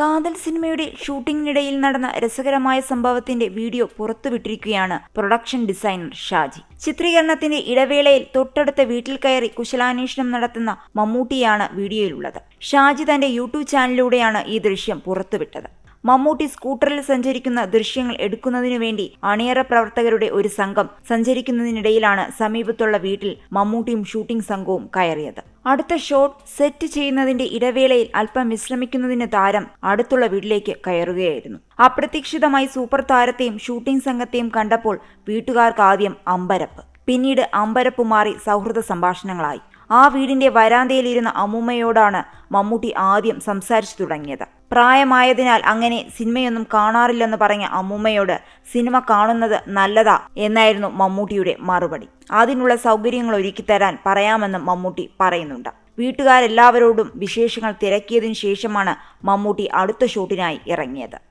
കാതൽ സിനിമയുടെ ഷൂട്ടിംഗിനിടയിൽ നടന്ന രസകരമായ സംഭവത്തിന്റെ വീഡിയോ പുറത്തുവിട്ടിരിക്കുകയാണ് പ്രൊഡക്ഷൻ ഡിസൈനർ ഷാജി. ചിത്രീകരണത്തിന്റെ ഇടവേളയിൽ തൊട്ടടുത്ത വീട്ടിൽ കയറി കുശലാന്വേഷണം നടത്തുന്ന മമ്മൂട്ടിയാണ് വീഡിയോയിലുള്ളത്. ഷാജി തന്റെ യൂട്യൂബ് ചാനലിലൂടെയാണ് ഈ ദൃശ്യം പുറത്തുവിട്ടത്. മമ്മൂട്ടി സ്കൂട്ടറിൽ സഞ്ചരിക്കുന്ന ദൃശ്യങ്ങൾ എടുക്കുന്നതിനു വേണ്ടി അണിയറ പ്രവർത്തകരുടെ ഒരു സംഘം സഞ്ചരിക്കുന്നതിനിടയിലാണ് സമീപത്തുള്ള വീട്ടിൽ മമ്മൂട്ടിയും ഷൂട്ടിംഗ് സംഘവും കയറിയത്. അടുത്ത ഷോട്ട് സെറ്റ് ചെയ്യുന്നതിന്റെ ഇടവേളയിൽ അല്പം വിശ്രമിക്കുന്നതിന് താരം അടുത്തുള്ള വീട്ടിലേക്ക് കയറുകയായിരുന്നു. അപ്രതീക്ഷിതമായി സൂപ്പർ താരത്തെയും ഷൂട്ടിംഗ് സംഘത്തെയും കണ്ടപ്പോൾ വീട്ടുകാർക്ക് ആദ്യം അമ്പരപ്പ്. പിന്നീട് അമ്പരപ്പ് മാറി സൗഹൃദ സംഭാഷണങ്ങളായി. ആ വീടിന്റെ വരാന്തയിലിരുന്ന അമ്മൂമ്മയോടാണ് മമ്മൂട്ടി ആദ്യം സംസാരിച്ചു തുടങ്ങിയത്. പ്രായമായതിനാൽ അങ്ങനെ സിനിമയൊന്നും കാണാറില്ലെന്ന് പറഞ്ഞ അമ്മൂമ്മയോട് സിനിമ കാണുന്നത് നല്ലതാ എന്നായിരുന്നു മമ്മൂട്ടിയുടെ മറുപടി. അതിനുള്ള സൗകര്യങ്ങൾ ഒരുക്കിത്തരാൻ പറയാമെന്നും മമ്മൂട്ടി പറയുന്നുണ്ട്. വീട്ടുകാരെല്ലാവരോടും വിശേഷങ്ങൾ തിരക്കിയതിനു ശേഷമാണ് മമ്മൂട്ടി അടുത്ത ഷൂട്ടിനായി ഇറങ്ങിയത്.